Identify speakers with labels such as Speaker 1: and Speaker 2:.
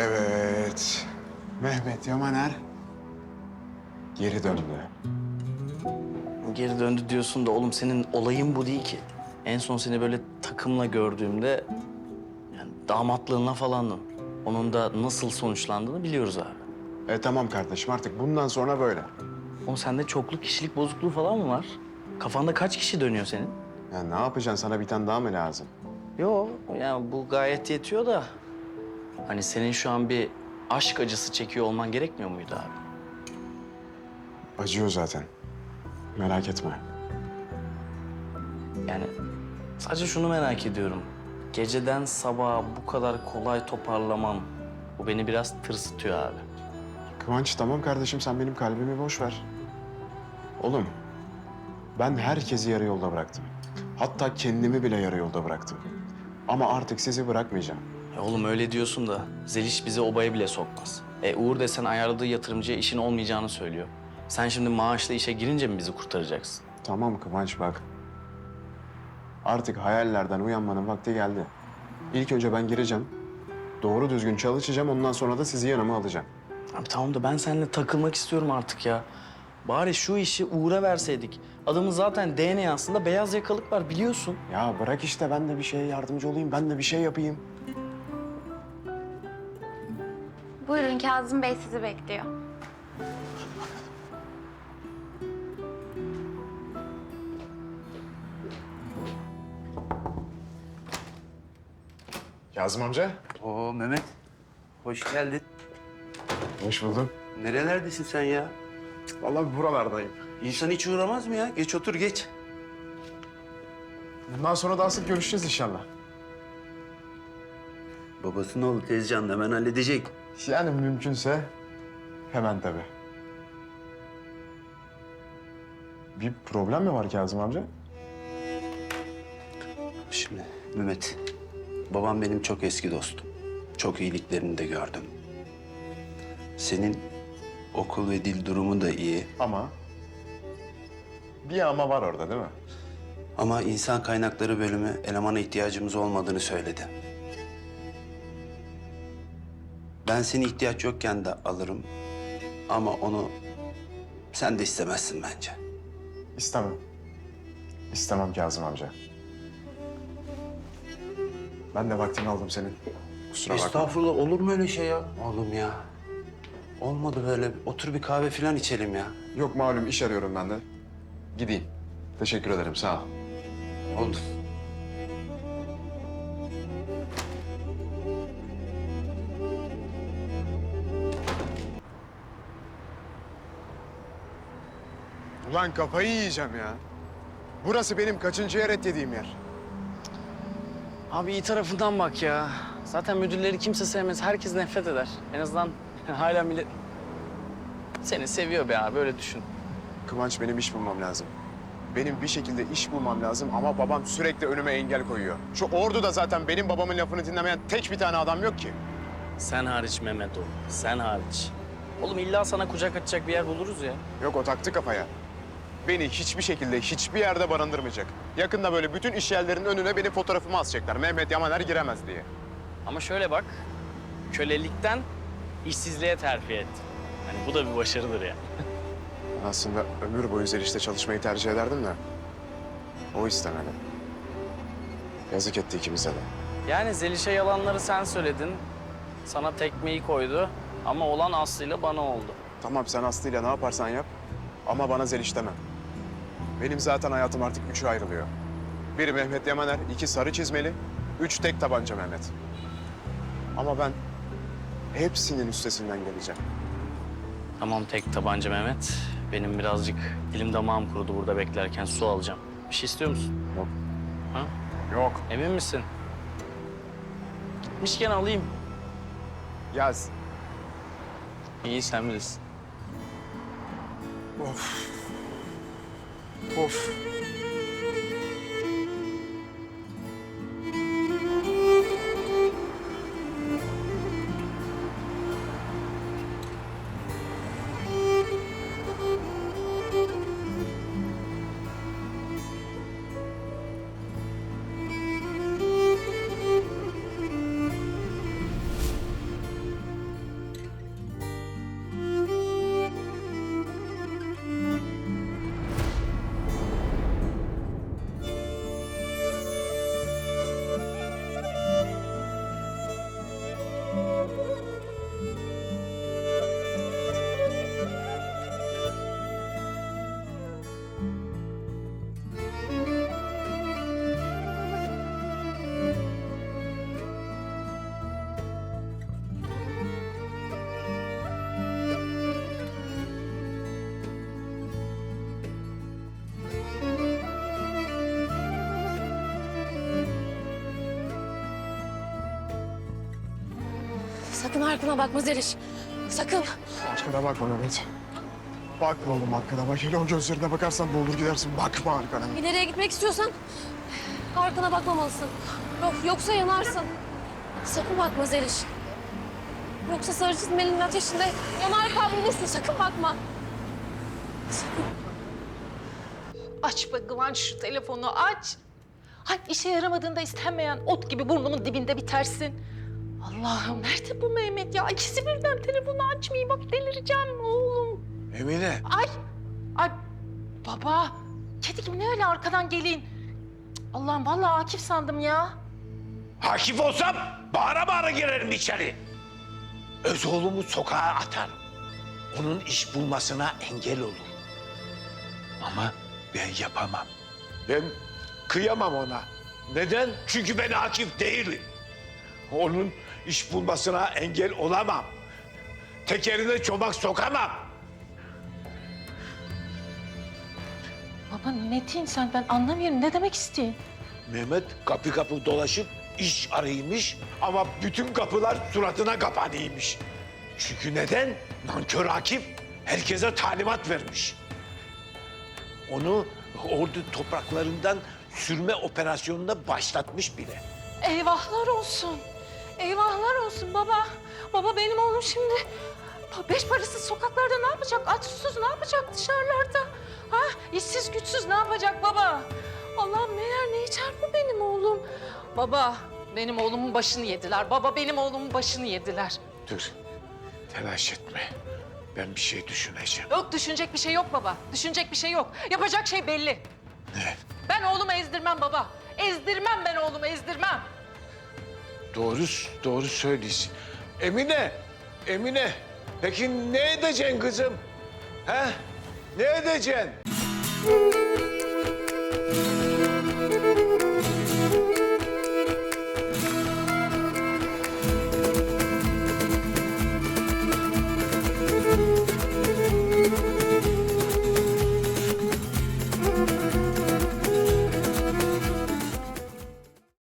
Speaker 1: Evet. Mehmet Yamaner geri döndü.
Speaker 2: Geri döndü diyorsun da oğlum senin olayın bu değil ki. En son seni böyle takımla gördüğümde yani damatlığına falandın. Onun da nasıl sonuçlandığını biliyoruz abi.
Speaker 1: E tamam kardeşim artık bundan sonra böyle.
Speaker 2: Oğlum sende çokluk kişilik bozukluğu falan mı var? Kafanda kaç kişi dönüyor senin?
Speaker 1: Ya ne yapacaksın sana bir tane daha mı lazım?
Speaker 2: Yo yani bu gayet yetiyor da. Hani senin şu an bir aşk acısı çekiyor olman gerekmiyor muydu abi?
Speaker 1: Acıyor zaten. Merak etme.
Speaker 2: Yani sadece şunu merak ediyorum. Geceden sabaha bu kadar kolay toparlamam. Bu beni biraz tırsıtıyor abi.
Speaker 1: Kıvanç tamam kardeşim sen benim kalbimi boş ver. Oğlum ben herkesi yarı yolda bıraktım. Hatta kendimi bile yarı yolda bıraktım. Ama artık sizi bırakmayacağım.
Speaker 2: Ya oğlum öyle diyorsun da Zeliş bizi obaya bile sokmaz. E Uğur desen ayarladığı yatırımcıya işin olmayacağını söylüyor. Sen şimdi maaşla işe girince mi bizi kurtaracaksın?
Speaker 1: Tamam Kıvanç bak. Artık hayallerden uyanmanın vakti geldi. İlk önce ben gireceğim. Doğru düzgün çalışacağım. Ondan sonra da sizi yanıma alacağım.
Speaker 2: Abi tamam da ben seninle takılmak istiyorum artık ya. Bari şu işi Uğur'a verseydik. Adamın zaten DNA'sında beyaz yakalık var biliyorsun.
Speaker 1: Ya bırak işte ben de bir şeye yardımcı olayım. Ben de bir şey yapayım.
Speaker 3: Buyurun Kazım Bey sizi bekliyor.
Speaker 1: Kazım amca.
Speaker 4: Oo Mehmet, hoş geldin.
Speaker 1: Hoş bulduk.
Speaker 4: Nerelerdesin sen ya?
Speaker 1: Vallahi buralardayım.
Speaker 4: İnsan hiç uğramaz mı ya? Geç otur geç.
Speaker 1: Bundan sonra daha sık görüşeceğiz inşallah.
Speaker 4: Babasının oğlu Tezcan da hemen halledecek.
Speaker 1: Yani mümkünse hemen tabii. Bir problem mi var Kazım amca?
Speaker 4: Şimdi Mehmet, babam benim çok eski dostum. Çok iyiliklerini de gördüm. Senin okul ve dil durumu da iyi.
Speaker 1: Ama bir ama var orada değil mi?
Speaker 4: Ama insan kaynakları bölümü elemana ihtiyacımız olmadığını söyledi. Ben seni ihtiyaç yokken de alırım. Ama onu sen de istemezsin bence.
Speaker 1: İstemem. İstemem Kazım amca. Ben de vaktini aldım senin. Kusura bakma.
Speaker 4: Estağfurullah olur mu öyle şey ya? Oğlum ya. Olmadı böyle. Otur bir kahve falan içelim ya.
Speaker 1: Yok malum iş arıyorum ben de. Gideyim. Teşekkür ederim sağ ol.
Speaker 4: Oldu.
Speaker 1: Ulan kafayı yiyeceğim ya. Burası benim kaçıncı yer et yediğim yer.
Speaker 2: Abi iyi tarafından bak ya. Zaten müdürleri kimse sevmez. Herkes nefret eder. En azından hala millet seni seviyor be abi öyle düşün.
Speaker 1: Kıvanç benim iş bulmam lazım. Benim bir şekilde iş bulmam lazım ama babam sürekli önüme engel koyuyor. Şu orduda zaten benim babamın lafını dinlemeyen tek bir tane adam yok ki.
Speaker 2: Sen hariç Mehmet oğlum. Sen hariç. Oğlum illa sana kucak açacak bir yer buluruz ya.
Speaker 1: Yok o taktı kafaya. Beni hiçbir şekilde hiçbir yerde barındırmayacak. Yakında böyle bütün iş yerlerinin önüne benim fotoğrafımı asacaklar. Mehmet Yamaner giremez diye.
Speaker 2: Ama şöyle bak. Kölelikten işsizliğe terfi et. Hani bu da bir başarıdır ya.
Speaker 1: Ben aslında ömür boyu Zeliş'te çalışmayı tercih ederdim de. O istemedi. Yazık etti ikimize de.
Speaker 2: Yani Zeliş'e yalanları sen söyledin. Sana tekmeyi koydu. Ama olan Aslı'yla bana oldu.
Speaker 1: Tamam sen Aslı'yla ne yaparsan yap. Ama bana Zeliş deme. Benim zaten hayatım artık üçe ayrılıyor. Biri Mehmet Yamaner, iki sarı çizmeli, üç tek tabanca Mehmet. Ama ben hepsinin üstesinden geleceğim.
Speaker 2: Tamam tek tabanca Mehmet. Benim birazcık dilim damağım kurudu burada beklerken su alacağım. Bir şey istiyor musun?
Speaker 1: Yok.
Speaker 2: Ha?
Speaker 1: Yok.
Speaker 2: Emin misin? Gitmişken alayım.
Speaker 1: Yaz.
Speaker 2: İyi sen bilirsin.
Speaker 1: Of. Of.
Speaker 5: Sakın arkana bakma Zeliş. Sakın.
Speaker 1: Arkana bakma Mehmet. Bakma oğlum arkana bak. Hele o gözlerine bakarsan boğulur gidersin. Bakma arkana.
Speaker 5: Bir nereye gitmek istiyorsan arkana bakmamalısın. Yok, yoksa yanarsın. Sakın bakma Zeliş. Yoksa sarı çizmelinin ateşinde yanar kavrulursun. Sakın bakma.
Speaker 6: Aç be Kıvanç şu telefonu aç. Hay işe yaramadığında istenmeyen ot gibi burnumun dibinde bitersin. Allah'ım nerede bu Mehmet ya? İkisi birden telefonu açmayayım bak delireceğim oğlum.
Speaker 7: Emine.
Speaker 6: Ay, ay baba kedi gibi ne öyle arkadan gelin. Cık, Allah'ım vallahi Akif sandım ya.
Speaker 7: Akif olsam bağıra bağıra girerim içeri. Öz oğlumu sokağa atarım. Onun iş bulmasına engel olur. Ama ben yapamam. Ben kıyamam ona. Neden? Çünkü ben Akif değilim. Onun iş bulmasına engel olamam. Tekerine çomak sokamam.
Speaker 6: Baba ne diyorsun sen ben anlamıyorum ne demek istiyorsun?
Speaker 7: Mehmet kapı kapı dolaşıp iş araymış ama bütün kapılar suratına kapanıymış. Çünkü neden? Nankör Akif herkese talimat vermiş. Onu ordu topraklarından sürme operasyonuna başlatmış bile.
Speaker 6: Eyvahlar olsun. Eyvahlar olsun baba. Baba benim oğlum şimdi beş parasız sokaklarda ne yapacak? Aç susuz ne yapacak dışarılarda? Ha? İşsiz güçsüz ne yapacak baba? Allah'ım neler ne içer bu benim oğlum? Baba benim oğlumun başını yediler. Baba benim oğlumun başını yediler.
Speaker 7: Dur, telaş etme. Ben bir şey düşüneceğim.
Speaker 6: Yok düşünecek bir şey yok baba. Düşünecek bir şey yok. Yapacak şey belli.
Speaker 7: Ne?
Speaker 6: Ben oğlumu ezdirmem baba. Ezdirmem ben oğlumu ezdirmem.
Speaker 7: Doğru, doğru söylüyorsun. Emine, Emine. Peki ne edeceksin kızım? He? Ne edeceksin?